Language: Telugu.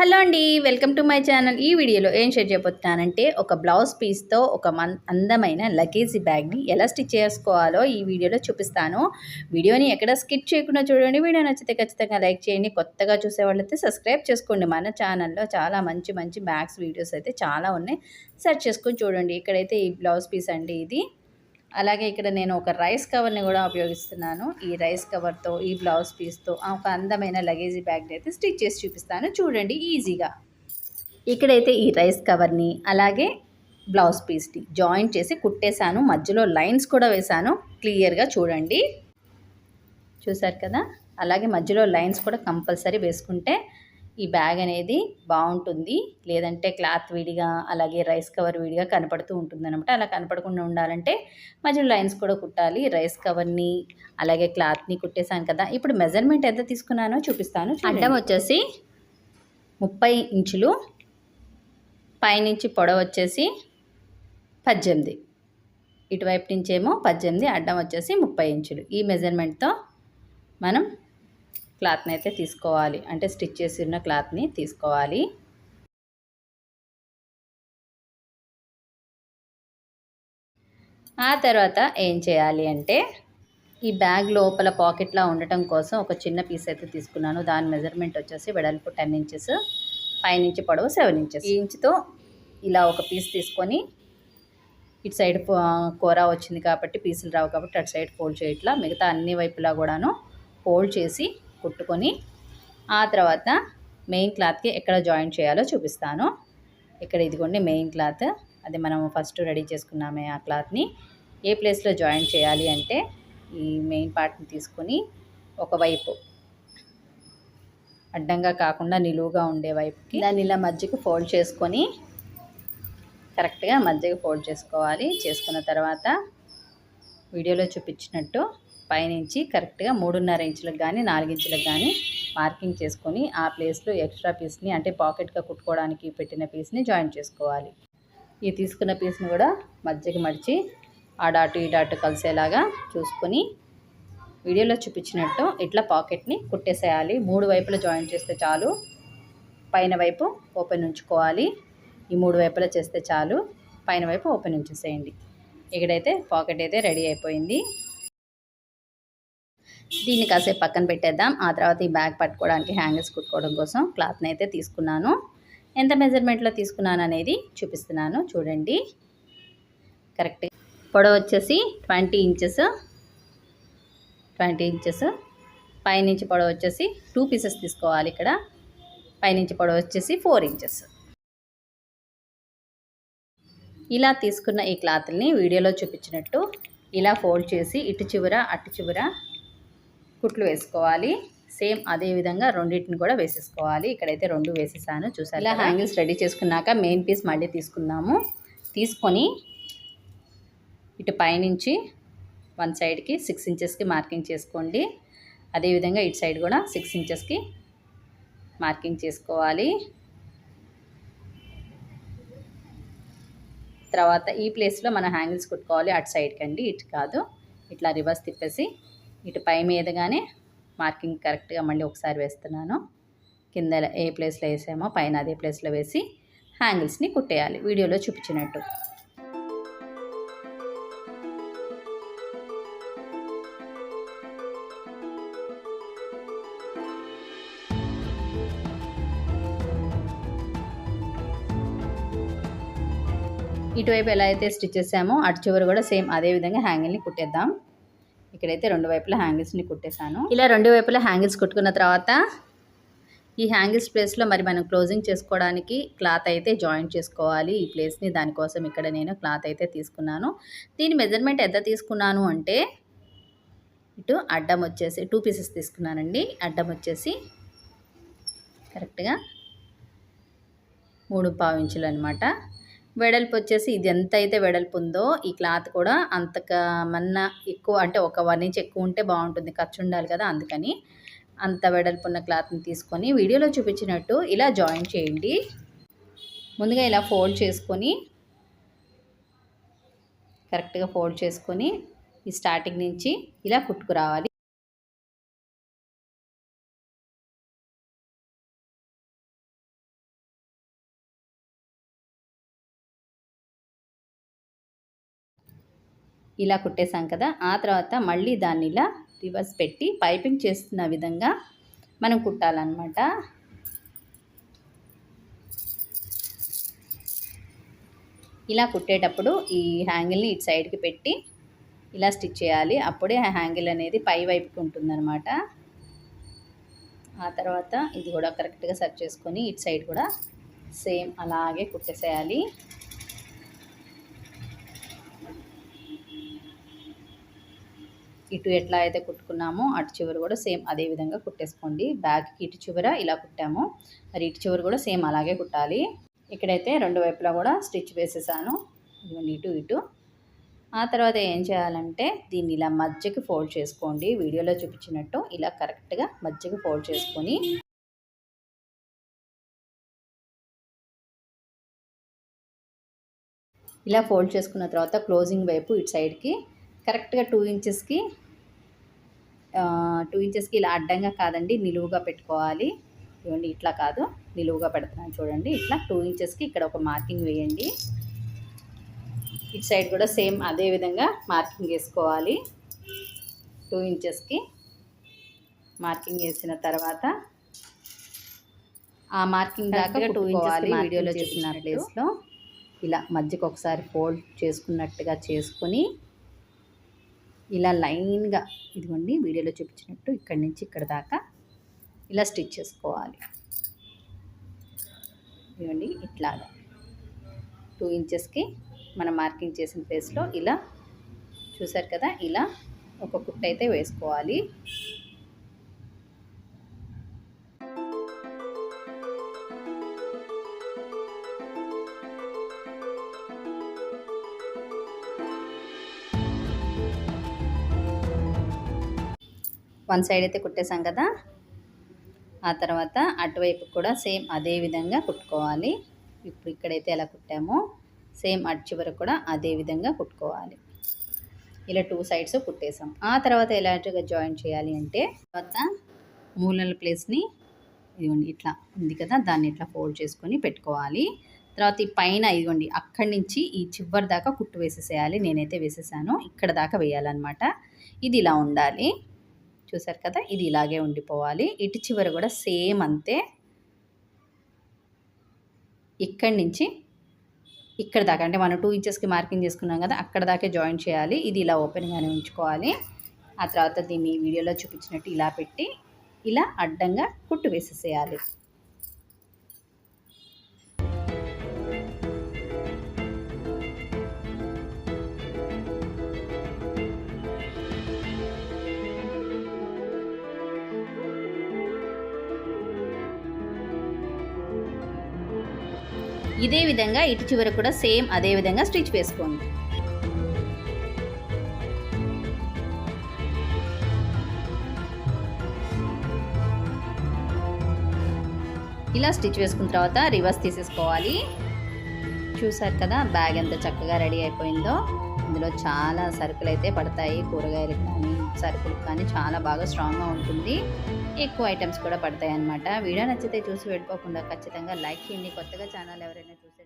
హలో అండి వెల్కమ్ టు మై ఛానల్. ఈ వీడియోలో ఏం షేర్ చేయబోతున్నానంటే ఒక బ్లౌజ్ పీస్తో ఒక మన్ అందమైన లగేజీ బ్యాగ్ని ఎలా స్టిచ్ చేసుకోవాలో ఈ వీడియోలో చూపిస్తాను. వీడియోని ఎక్కడ స్కిప్ చేయకుండా చూడండి. వీడియో నచ్చితే ఖచ్చితంగా లైక్ చేయండి. కొత్తగా చూసే వాళ్ళైతే సబ్స్క్రైబ్ చేసుకోండి. మన ఛానల్లో చాలా మంచి మంచి బ్యాగ్స్ వీడియోస్ అయితే చాలా ఉన్నాయి. సెర్చ్ చేసుకొని చూడండి. ఇక్కడైతే ఈ బ్లౌజ్ పీస్ అండి ఇది. అలాగే ఇక్కడ నేను ఒక రైస్ కవర్ని కూడా ఉపయోగిస్తున్నాను. ఈ రైస్ కవర్తో ఈ బ్లౌజ్ పీస్తో ఒక అందమైన లగేజీ బ్యాగ్ని అయితే స్టిచ్ చేసి చూపిస్తాను. చూడండి ఈజీగా. ఇక్కడైతే ఈ రైస్ కవర్ని అలాగే బ్లౌజ్ పీస్ని జాయింట్ చేసి కుట్టేశాను. మధ్యలో లైన్స్ కూడా వేశాను. క్లియర్గా చూడండి. చూసారు కదా? అలాగే మధ్యలో లైన్స్ కూడా కంపల్సరీ వేసుకుంటే ఈ బ్యాగ్ అనేది బాగుంటుంది. లేదంటే క్లాత్ విడిగా అలాగే రైస్ కవర్ విడిగా కనపడుతూ ఉంటుంది అనమాట అలా కనపడకుండా ఉండాలంటే మధ్యలో లైన్స్ కూడా కుట్టాలి. రైస్ కవర్ని అలాగే క్లాత్ని కుట్టేశాను కదా. ఇప్పుడు మెజర్మెంట్ ఎంత తీసుకున్నానో చూపిస్తాను. అడ్డం వచ్చేసి ముప్పై ఇంచులు పైనుంచి పొడవ వచ్చేసి పద్దెనిమిది. ఇటువైపు నుంచేమో పద్దెనిమిది అడ్డం వచ్చేసి ముప్పై ఇంచులు. ఈ మెజర్మెంట్తో మనం క్లాత్ని అయితే తీసుకోవాలి. అంటే స్టిచ్ చేసి ఉన్న క్లాత్ని తీసుకోవాలి. ఆ తర్వాత ఏం చేయాలి అంటే ఈ బ్యాగ్ లోపల పాకెట్లా ఉండటం కోసం ఒక చిన్న పీస్ అయితే తీసుకున్నాను. దాని మెజర్మెంట్ వచ్చేసి వెడల్పు టెన్ ఇంచెస్ పైనుంచి పొడవు సెవెన్ ఇంచెస్. ఈ ఇంచుతో ఇలా ఒక పీస్ తీసుకొని ఇటు సైడ్ కూర వచ్చింది కాబట్టి పీసులు రావు కాబట్టి అటు సైడ్ ఫోల్డ్ చేయట్లా. మిగతా అన్ని వైపులా కూడాను ఫోల్డ్ చేసి కుట్టుకొని ఆ తర్వాత మెయిన్ క్లాత్కి ఎక్కడ జాయిన్ చేయాలో చూపిస్తాను. ఇక్కడ ఇదిగోండి మెయిన్ క్లాత్. అది మనం ఫస్ట్ రెడీ చేసుకున్నామే ఆ క్లాత్ని. ఏ ప్లేస్లో జాయిన్ చేయాలి అంటే ఈ మెయిన్ పార్ట్ని తీసుకొని ఒకవైపు అడ్డంగా కాకుండా నిలువుగా ఉండే వైపుకి దాన్ని ఇలా మధ్యకి ఫోల్డ్ చేసుకొని కరెక్ట్గా మధ్యకి ఫోల్డ్ చేసుకోవాలి. చేసుకున్న తర్వాత వీడియోలో చూపించినట్టు పైనుంచి కరెక్ట్గా మూడున్నర ఇంచులకు కానీ నాలుగించులకు కానీ మార్కింగ్ చేసుకొని ఆ ప్లేస్లో ఎక్స్ట్రా పీస్ని అంటే పాకెట్గా కుట్టుకోవడానికి పెట్టిన పీస్ని జాయిన్ చేసుకోవాలి. ఈ తీసుకున్న పీస్ని కూడా మధ్యకి మడిచి ఆ డాటు ఈ డాటు కలిసేలాగా చూసుకొని వీడియోలో చూపించినట్టు ఇట్లా పాకెట్ని కుట్టేసేయాలి. మూడు వైపులా జాయిన్ చేస్తే చాలు. పైన వైపు ఓపెన్ ఉంచుకోవాలి. ఈ మూడు వైపులా చేస్తే చాలు. పైన వైపు ఓపెన్ ఉంచేసేయండి. ఇక్కడైతే పాకెట్ అయితే రెడీ అయిపోయింది. దీన్ని కాసేపు పక్కన పెట్టేద్దాం. ఆ తర్వాత ఈ బ్యాగ్ పట్టుకోవడానికి హ్యాంగర్స్ కుట్టుకోవడం కోసం క్లాత్ని అయితే తీసుకున్నాను. ఎంత మెజర్మెంట్లో తీసుకున్నాను అనేది చూపిస్తున్నాను. చూడండి. కరెక్ట్. పొడవు వచ్చేసి ట్వంటీ ఇంచెస్. Twenty inches. పైనుంచి పొడవు వచ్చేసి టూ పీసెస్ తీసుకోవాలి ఇక్కడ. పైనుంచి పొడవు వచ్చేసి ఫోర్ ఇంచెస్. ఇలా తీసుకున్న ఈ క్లాత్ని వీడియోలో చూపించినట్టు ఇలా ఫోల్డ్ చేసి ఇటు చివర అటు చివర కుట్లు వేసుకోవాలి. సేమ్ అదే విధంగా రెండింటిని కూడా వేసేసుకోవాలి. ఇక్కడైతే రెండు వేసేసాను చూసారు ఇలా హ్యాంగిల్స్ రెడీ చేసుకున్నాక మెయిన్ పీస్ మళ్ళీ తీసుకుందాము. తీసుకొని ఇటు పైనుంచి వన్ సైడ్కి సిక్స్ ఇంచెస్కి మార్కింగ్ చేసుకోండి. అదేవిధంగా ఇటు సైడ్ కూడా సిక్స్ ఇంచెస్కి మార్కింగ్ చేసుకోవాలి. తర్వాత ఈ ప్లేస్లో మన హ్యాంగిల్స్ కుట్టుకోవాలి అటు సైడ్కి అండి ఇటు కాదు. ఇట్లా రివర్స్ తిప్పేసి ఇటు పై మీదగానే మార్కింగ్ కరెక్ట్గా మళ్ళీ ఒకసారి వేస్తున్నాను. కింద ఏ ప్లేస్లో వేసామో పైన అదే ప్లేస్లో వేసి హ్యాంగిల్స్ని కుట్టేయాలి. వీడియోలో చూపించినట్టు. ఇటువైపు ఎలా అయితే స్టిచ్ చేసామో అటు చివరి కూడా సేమ్ అదే విధంగా హ్యాంగిల్ని కుట్టేద్దాం. ఇక్కడైతే రెండు వైపులా హ్యాంగిల్స్ని కుట్టేశాను. ఇలా రెండు వైపులా హ్యాంగిల్స్ కుట్టుకున్న తర్వాత ఈ హ్యాంగిల్స్ ప్లేస్లో మరి మనం క్లోజింగ్ చేసుకోవడానికి క్లాత్ అయితే జాయింట్ చేసుకోవాలి. ఈ ప్లేస్ని దానికోసం ఇక్కడ నేను క్లాత్ అయితే తీసుకున్నాను. దీని మెజర్మెంట్ ఎంత తీసుకున్నాను అంటే ఇటు అడ్డం వచ్చేసి టూ పీసెస్ తీసుకున్నానండి. అడ్డం వచ్చేసి కరెక్ట్గా మూడు పావు ఇంచులు అనమాట వెడల్పు వచ్చేసి ఇది ఎంత అయితే వెడల్పు ఉందో ఈ క్లాత్ కూడా అంతకమన్నా ఎక్కువ అంటే ఒక వన్ ఇంచ్ ఎక్కువ ఉంటే బాగుంటుంది. ఖర్చు ఉండాలి కదా అందుకని అంత వెడల్పు ఉన్న క్లాత్ని తీసుకొని వీడియోలో చూపించినట్టు ఇలా జాయిన్ చేయండి. ముందుగా ఇలా ఫోల్డ్ చేసుకొని కరెక్ట్గా ఫోల్డ్ చేసుకొని ఈ స్టార్టింగ్ నుంచి ఇలా కుట్టుకురావాలి ఇలా కుట్టేసాం కదా ఆ తర్వాత మళ్ళీ దాన్ని ఇలా రివర్స్ పెట్టి పైపింగ్ చేస్తున్న విధంగా మనం కుట్టాలన్నమాట. ఇలా కుట్టేటప్పుడు ఈ హ్యాంగిల్ని ఇటు సైడ్కి పెట్టి ఇలా స్టిచ్ చేయాలి. అప్పుడే ఆ హ్యాంగిల్ అనేది పై వైపుకి ఉంటుందన్నమాట. ఆ తర్వాత ఇది కూడా కరెక్ట్గా సెట్ చేసుకొని ఇటు సైడ్ కూడా సేమ్ అలాగే కుట్టేసేయాలి. ఇటు ఎట్లా అయితే కుట్టుకున్నామో అటు చివరి కూడా సేమ్ అదే విధంగా కుట్టేసుకోండి. బ్యాగ్కి ఇటు చివర ఇలా కుట్టాము. మరి ఇటు చివరి కూడా సేమ్ అలాగే కుట్టాలి. ఇక్కడైతే రెండు వైపులా కూడా స్టిచ్ వేసేసాను. ఇదిగోండి ఇటు ఇటు. ఆ తర్వాత ఏం చేయాలంటే దీన్ని ఇలా మధ్యకి ఫోల్డ్ చేసుకోండి. వీడియోలో చూపించినట్టు ఇలా కరెక్ట్గా మధ్యకి ఫోల్డ్ చేసుకొని ఇలా ఫోల్డ్ చేసుకున్న తర్వాత క్లోజింగ్ వైపు ఇటు సైడ్కి కరెక్ట్గా టూ ఇంచెస్కి టూ ఇంచెస్కి ఇలా అడ్డంగా కాదండి నిలువుగా పెట్టుకోవాలి. ఇవ్వండి ఇట్లా కాదు నిలువుగా పెడుతున్నాను చూడండి ఇట్లా టూ ఇంచెస్కి ఇక్కడ ఒక మార్కింగ్ వేయండి. ఇటు సైడ్ కూడా సేమ్ అదే విధంగా మార్కింగ్ వేసుకోవాలి. టూ ఇంచెస్కి మార్కింగ్ వేసిన తర్వాత ఆ మార్కింగ్ దాకా టూ ఇంచెస్ వీడియోలో చూసిన ప్లేస్లో. ఇలా మధ్యకి ఒకసారి ఫోల్డ్ చేసుకున్నట్టుగా చేసుకొని ఇలా లైన్గా ఇదిగోండి వీడియోలో చూపించినట్టు ఇక్కడి నుంచి ఇక్కడ దాకా ఇలా స్టిచ్ చేసుకోవాలి. ఇదిగోండి ఇట్లాగా. టూ ఇంచెస్కి మనం మార్కింగ్ చేసిన ప్లేస్లో ఇలా చూసారు కదా ఇలా ఒక కుట్ట అయితే వేసుకోవాలి. వన్ సైడ్ అయితే కుట్టేసాం కదా. ఆ తర్వాత అటువైపు కూడా సేమ్ అదే విధంగా కుట్టుకోవాలి. ఇప్పుడు ఇక్కడైతే ఎలా కుట్టామో సేమ్ అటు చివరకు కూడా అదే విధంగా కుట్టుకోవాలి. ఇలా టూ సైడ్స్ కుట్టేసాం ఆ తర్వాత ఎలాంటిగా జాయిన్ చేయాలి అంటే తర్వాత మూలల ప్లేస్ని ఇదిగోండి ఇట్లా ఉంది కదా దాన్ని ఇట్లా ఫోల్డ్ చేసుకొని పెట్టుకోవాలి. తర్వాత ఈ పైన ఇదిగోండి అక్కడి నుంచి ఈ చివరి దాకా కుట్టు వేసేసేయాలి. నేనైతే వేసేసాను. ఇక్కడ దాకా వేయాలన్నమాట. ఇది ఇలా ఉండాలి. చూసారు కదా? ఇది ఇలాగే ఉండిపోవాలి. ఇటు చివరి కూడా సేమ్ అంతే. ఇక్కడి నుంచి ఇక్కడ దాకా అంటే మనం టూ ఇంచెస్కి మార్కింగ్ చేసుకున్నాం కదా అక్కడ దాకే జాయిన్ చేయాలి. ఇది ఇలా ఓపెన్గానే ఉంచుకోవాలి. ఆ తర్వాత దీన్ని వీడియోలో చూపించినట్టు ఇలా పెట్టి ఇలా అడ్డంగా కుట్టు వేసేసేయాలి. ఇదే విధంగా ఇటు చివర కూడా సేమ్ అదే విధంగా స్టిచ్ వేసుకోండి. ఇలా స్టిచ్ వేసుకున్న తర్వాత రివర్స్ తీసేసుకోవాలి. చూసారు కదా బ్యాగ్ ఎంత చక్కగా రెడీ అయిపోయిందో. ఇందులో చాలా సరుకులు అయితే పడతాయి కూరగాయలు కానీ సరుకులు కానీ చాలా బాగా స్ట్రాంగ్గా ఉంటుంది. ఎక్కువ ఐటమ్స్ కూడా పడతాయి అన్నమాట వీడియో నచ్చితే చూసి వెళ్ళిపోకుండా ఖచ్చితంగా లైక్ చేయండి. కొత్తగా ఛానల్ ఎవరైనా చూసి